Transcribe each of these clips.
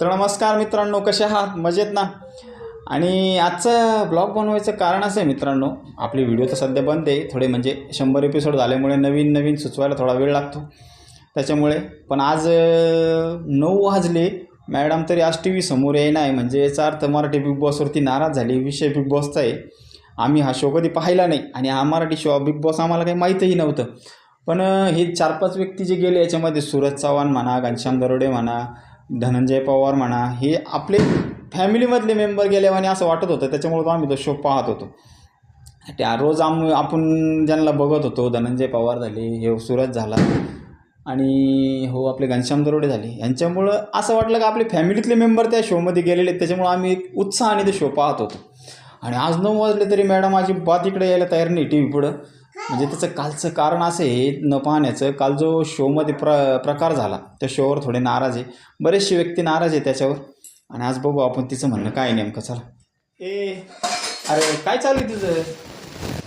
तर नमस्कार मित्रांनो कसे आहात? मजेत ना? आणि आजचा ब्लॉग बनवायचं कारण असं आहे मित्रांनो आपली व्हिडिओ तर सध्या बंद आहे. थोडे म्हणजे शंभर एपिसोड झाल्यामुळे नवीन नवीन सुचवायला थोडा वेळ लागतो. त्याच्यामुळे पण आज नऊ वाजले. मॅडम तरी आज टी व्ही समोर ये नाही. म्हणजे याचा अर्थ मराठी बिग बॉसवरती नाराज झाली. विषय बिग बॉसचा आहे. आम्ही हा शो कधी पाहिला नाही. आणि हा मराठी शो बिग बॉस आम्हाला काही माहीतही नव्हतं. पण हे चार पाच व्यक्ती जे गेले याच्यामध्ये सूरज चव्हाण म्हणा घनश्याम दरोडे म्हणा धनंजय पवार म्हणा हे आपले फॅमिलीमधले मेंबर गेल्यावाने असं वाटत होतं. त्याच्यामुळे तो आम्ही तो शो पाहत होतो. त्या रोज आम आपण ज्यांना बघत होतो धनंजय पवार झाले हे सूरज झाला आणि हो आपले घनश्याम दरोडे झाले. यांच्यामुळं असं वाटलं की आपले फॅमिलीतले मेंबर त्या शोमध्ये गेलेले आहेत. त्याच्यामुळं आम्ही एक उत्साहाने ते शो पाहत होतो. आणि आज नऊ वाजले तरी मॅडम माझी बात इकडे यायला तयार नाही टी व्ही पुढं. म्हणजे त्याचं कालचं कारण असं आहे न पाहण्याचं काल जो शोमध्ये प्र प्रकार झाला त्या शोवर थोडे नाराज आहे. बरेचसे व्यक्ती नाराज आहे त्याच्यावर. आणि आज बघू आपण तिचं म्हणणं काय नेमकं चला. ए अरे काय चालू आहे तुझं?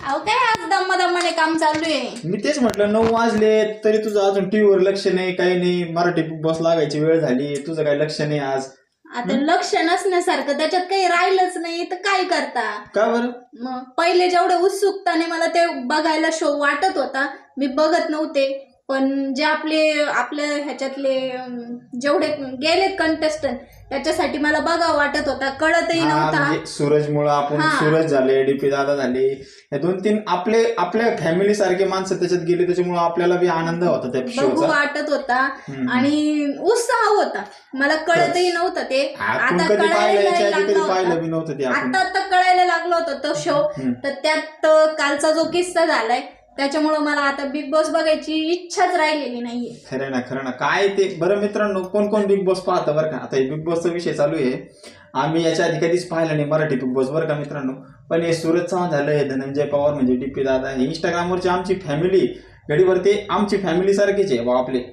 अहो काय आज दम्मा दम्माने काम चालू आहे? मी तेच म्हटलं नऊ वाजले तरी तुझं अजून टी व्हीवर लक्ष नाही काही नाही. मराठी बिग बॉस लागायची वेळ झाली. तुझं काही लक्ष नाही आज. आता लक्ष नसण्यासारखं त्याच्यात काही राहिलंच नाही तर काय करता? का बरं? मग पहिले जेवढे उत्सुकताने मला ते बघायला शो वाटत होता मी बघत नव्हते. पण जे आपले आपल्या ह्याच्यातले जेवढे गेलेत कंटेस्टंट त्याच्यासाठी मला बघा वाटत होता. कळतही नव्हता. म्हणजे सूरजमुळं आपण हा. सूरज झाले डीपी दादा झाले हे दोन तीन आपले आपल्या फॅमिली सारखे माणसं त्याच्यात गेले त्याच्यामुळे आपल्याला बी आनंद होता त्या शोचा वाटत होता. आणि उत्साह होता. मला कळतही नव्हतं ते. आपण आता आपण. आता आता कळायला लागलो होतं तो शो. तर त्यात कालचा जो किस्सा झालाय त्याच्यामुळं मला आता बिग बॉस बघायची इच्छाच राहिलेली नाहीये. खरं ना खरं ना. काय ते? बरं मित्रांनो कोण कोण बिग बॉस पाहतं बरं का? आता हे बिग बॉसचा विषय चालू आहे. आम्ही याच्या आधी कधीच पाहिलं नाही मराठी बिग बॉस बरं का मित्रांनो? पण हे सूरज चव्हाण झालं हे धनंजय पवार म्हणजे डी पी दादा हे इंस्टाग्रामवरची आमची फॅमिली घडीवर ते आमची फॅमिली सारखीच आहे बा आपले.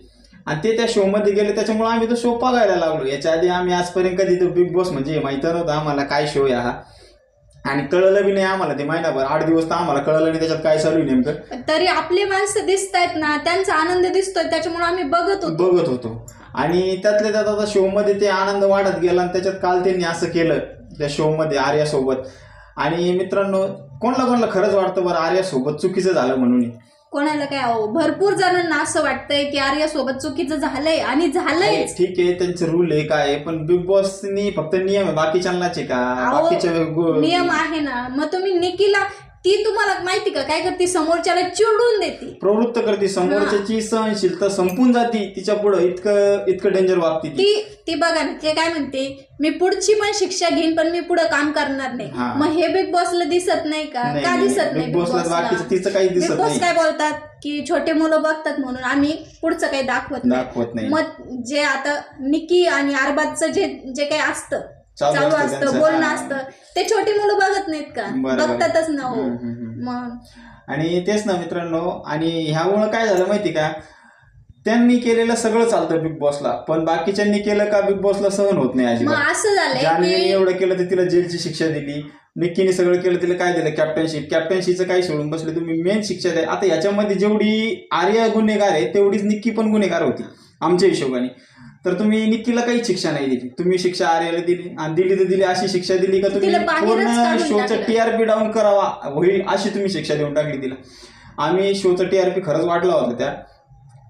आणि ते त्या शोमध्ये गेले त्याच्यामुळे आम्ही तो शो बघायला लागलो. याच्या आधी आम्ही आजपर्यंत कधी तो बिग बॉस म्हणजे माहिती नव्हतं आम्हाला काय शो आहे हा. आणि कळलं बी नाही आम्हाला ते महिनाभर. आठ दिवस तर आम्हाला कळलं नाही त्याच्यात काय चालू आहे नेमकं. तरी आपली माणसं दिसत आहेत ना त्यांचा आनंद दिसतोय त्याच्यामुळे आम्ही बघत होतो. बघत होतो. आणि त्यातल्या त्यात आता शोमध्ये ते आनंद वाढत गेला आणि त्याच्यात काल त्यांनी असं केलं त्या शोमध्ये आर्यासोबत. आणि मित्रांनो कोणाला कोणाला खरंच वाटतं बरं आर्यासोबत चुकीचं झालं म्हणून? कोणाला काय अहो भरपूर जणांना असं वाटतंय की आर्या सोबत चुकीचं झालंय आणि झालंयच ठीक आहे त्यांचे रूल आहे काय आहे, पण बिग बॉसनी फक्त नियम आहे बाकीच्यांनाच आहे का? अहो, बाकीच्या गो- नियम आहे ना. मग तुम्ही निकीला ती तुम्हाला माहिती का? काय करते? समोरच्याला चिडून देते. प्रवृत्त करते. समोरच्याची सहनशीलता संपून जाती. तिच्या पुढं इतकं इतकं डेंजर वागते ती. ती ती बघा ना ते काय म्हणते? मी पुढची पण शिक्षा घेईन पण मी पुढे काम करणार नाही. हा. मग हे बिग बॉसला दिसत नाही का? नाही, का नाही, दिसत नाही. बिग बिग बॉसला बॉसला बाकीचं तिचं काही बिग दिसत बॉस नाही. काय बोलतात? की छोटे मुलं बघतात म्हणून आम्ही पुढचं काही दाखवत नाही. दाखवत नाही. मग जे आता निकी आणि अरबाजचं जे जे काही असतं चालू असतं. बोलणं. असतं. ते छोटी मुलं बघत नाहीत का. बघतातच ना हो. मग? आणि तेच ना मित्रांनो आणि ह्यामुळं काय झालं माहिती का? त्यांनी केलेलं सगळं चालतं बिग बॉसला पण बाकीच्यांनी केलं का बिग बॉसला सहन होत नाही अजिबात. असं जान्हवीने की एवढं केलं तर तिला जेलची शिक्षा दिली. निक्कीने सगळं केलं तिला काय दिलं? कॅप्टनशिप कॅप्टनशीचं काय सोडून बसले. तुम्ही मेन शिक्षा द्या. आता याच्यामध्ये जेवढी आर्या गुन्हेगार आहे तेवढीच निक्की पण गुन्हेगार होती आमच्या हिशोबाने. तर तुम्ही निक्कीला काही शिक्षा नाही दिली. तुम्ही शिक्षा आर्याला दिली आणि दिली तर दिली अशी शिक्षा दिली का तुम्ही तिला बाहेरच पूर्ण काढून शोचं टाकलं. टीआरपी डाऊन करावा होईल अशी तुम्ही शिक्षा देऊन टाकली तिला. आम्ही शोचं टीआरपी खरंच वाटला होता त्या.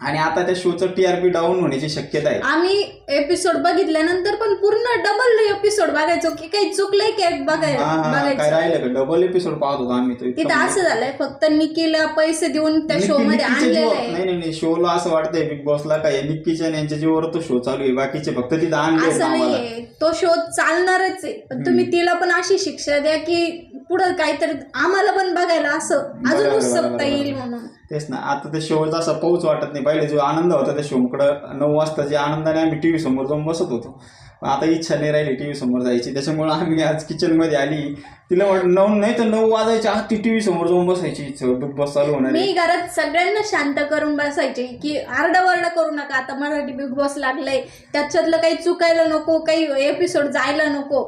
आणि आता त्या शोचं टीआरपी डाऊन होण्याची शक्यता आहे. आम्ही एपिसोड बघितल्यानंतर पण पूर्ण डबल एपिसोड बघायचो की काही चुकलंय की बघाय हा, हा, काय बघायचं. राहिलं का? डबल एपिसोड पाहत होतो आम्ही तो इतका तिथं म्हणजे- असं झालंय फक्त निकीला पैसे देऊन त्या निक्की- शो मध्ये निक्कीच्या आणलेलं जीवावर- आहे. नाही नाही नाही शोला असं वाटतंय बिग बॉसला काय? निक्कीच्या यांच्या जीवावर तो शो चालू आहे. बाकीचे फक्त तिथं आणले असं नाहीये. तो शो चालणारच आहे. पण तुम्ही तिला पण अशी शिक्षा द्या की पुढं काहीतरी आम्हाला पण बघायला असं. अजून उत्सुकता येईल. म्हणून. तेच ना. आता त्या शोचा असा पाऊच वाटत नाही. पहिले जो आनंद होता त्या शोकडं नऊ वाजता जे आनंदाने आम्ही टीव्ही समोर जाऊन बसत होतो. आता इच्छा नाही राहिली टीव्ही समोर जायची. त्याच्यामुळे आम्ही आज किचनमध्ये आली. तिला नऊ नाही तर नऊ वाजायच्या आत ती टीव्ही समोर जाऊन बसायची. बिग बॉस चालू होणार. मी घरात सगळ्यांना शांत करून बसायचे की आरडाओरडा करू नका. आता मराठी बिग बॉस लागलंय. त्याच्यातलं काही चुकायला नको काही एपिसोड जायला नको.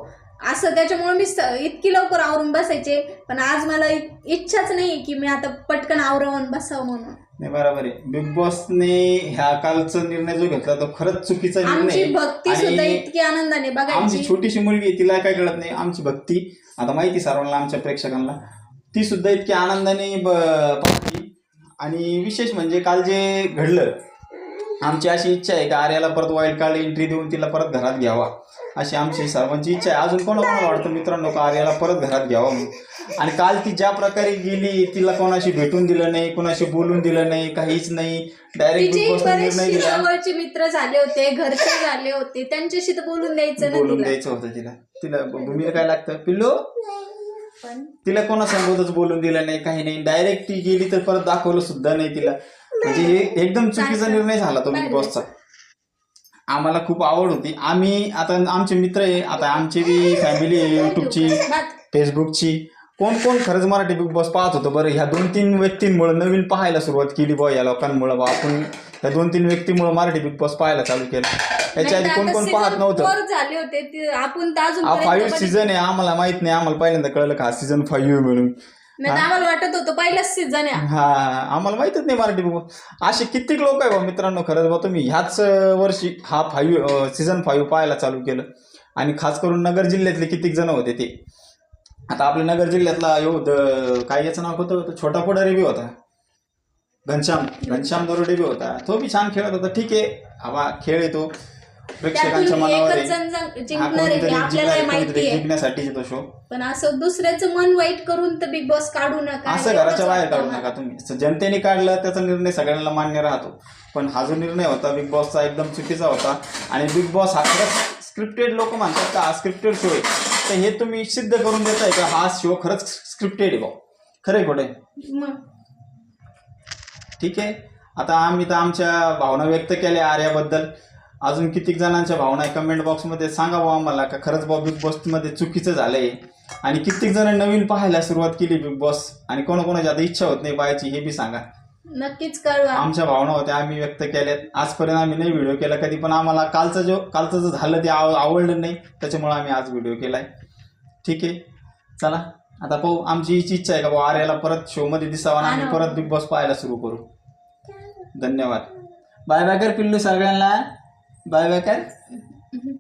असं त्याच्यामुळे मी स- इतकी लवकर आवरून बसायचे पण आज मला इ- इच्छाच नाही की मी आता पटकन आवरवून बसावं म्हणून. नाही बरोबर आहे. बिग बॉसने ह्या कालचा निर्णय जो घेतला तो खरंच चुकीचा निर्णय आमची आहे. भक्ती सुद्धा आणि इतकी आनंदाने आमची बघायची छोटीशी मुलगी आहे, तिला काय कळत नाही आमची भक्ती. आता माहिती सर्वांना आमच्या प्रेक्षकांना. ती सुद्धा इतकी आनंदाने ब पाहते. आणि विशेष म्हणजे काल जे घडलं आमची अशी इच्छा आहे का आर्याला परत वाईल्ड कार्ड एंट्री देऊन तिला परत घरात घ्यावा. अशी आमची सर्वांची इच्छा आहे. अजून कोणा कोणाला वाटतं मित्रांनो का आर्याला परत घरात घ्यावा आणि काल ती ज्या प्रकारे गेली तिला कोणाशी भेटून दिलं नाही कोणाशी बोलून दिलं नाही काहीच नाही. डायरेक्ट तिचे बरेचसे जवळचे मित्र झाले होते घरचे झाले होते. त्यांच्याशी तर बोलून द्यायचं ना बोलून तिला? द्यायचं होतं तिला. तिला भूमीला काय लागतं? पिल्लू? पण तिला कोणासोबतच बोलून दिलं नाही काही नाही. डायरेक्ट ती गेली तर परत दाखवलं सुद्धा नाही तिला. म्हणजे हे एकदम चुकीचा निर्णय झाला तो बिग बॉसचा आम्हाला खूप आवड होती. आम्ही आता आमचे मित्र आहे. आता आमची बी फॅमिली आहे युट्यूबची. फेसबुकची कोण कोण खरंच मराठी बिग बॉस पाहत होतं बरं. ह्या दोन तीन व्यक्तींमुळे नवीन पाहायला सुरुवात केली बॉ या लोकांमुळे बा आपण या दोन तीन व्यक्तीमुळे मराठी बिग बॉस पाहायला चालू केलं. याच्या आधी कोण कोण पाहत नव्हतं. झाले होते. आपण हा फाईव्ह सीझन आहे. आम्हाला माहीत नाही. आम्हाला पहिल्यांदा कळलं का सीझन फाईव्ह म्हणून. नाही तर आम्हाला वाटत होतं पहिलाच सीझन आहे. हा आम्हाला माहितच नाही मराठी बुक असे कित्येक लोक आहे बा मित्रांनो खरंच बा तुम्ही ह्याच वर्षी हा फाईव्ह सीझन फाईव्ह पाहायला चालू केलं. आणि खास करून नगर जिल्ह्यातले कित्येक जण होते ते. आता आपल्या नगर जिल्ह्यातला यो द- काय याचं नाव होतं? तो छोटा पुढारी बी होता. घनश्याम घनश्याम दरोडे बी होता. तो बी छान खेळत होता. ठीक आहे. हवा खेळ येतो प्रेक्षकांच्या त्यातून मनावर एकच आहे. जण जण हा जिंकणार आहे कोणीतरी आपल्याला जिंकणार माहिती कोणीतरी आहे. जिंकण्यासाठीच तो शो पण असं दुसऱ्याचं मन वाईट करून तर बिग बॉस काढू नका. असं एवढंच घराच्या बाहेर वाटतं काढू मला. नका तुम्ही. जनतेने काढला त्याचा निर्णय सगळ्यांना मान्य राहतो. पण हा जो निर्णय होता बिग बॉसचा एकदम चुकीचा होता आणि बिग बॉस हा खरंच स्क्रिप्टेड लोक म्हणतात का हा स्क्रिप्टेड शो आहे. तर हे तुम्ही सिद्ध करून देताय का हा शो खरंच स्क्रिप्टेड आहे भाऊ खरं आहे खोटं आहे? मग. ठीक आहे. आता आम्ही तर आमच्या भावना व्यक्त केल्या आर्याबद्दल. अजून कितीक जणांच्या भावना आहे कमेंट बॉक्समध्ये सांगा भाऊ आम्हाला का खरंच भाऊ बिग बॉसमध्ये चुकीचं झालंय? आणि कित्येक जण नवीन पाहायला सुरुवात केली बिग बॉस आणि कोणाकोणाची आता इच्छा होत नाही पाहायची हे बी सांगा. नक्कीच कळवा. आमच्या भावना होत्या आम्ही व्यक्त केल्यात. आजपर्यंत आम्ही नाही व्हिडिओ केला कधी पण आम्हाला कालचं जो कालचं जो झालं ते आव आवडलं नाही त्याच्यामुळे आम्ही आज व्हिडिओ केलाय. ठीक आहे? चला आता पाहू. आमची हीच इच्छा आहे का भाऊ आर्याला परत शोमध्ये दिसावा आणि आम्ही परत बिग बॉस पाहायला सुरू करू. धन्यवाद. बाय बाय कर पिल्लू सगळ्यांना. बाय बाय कर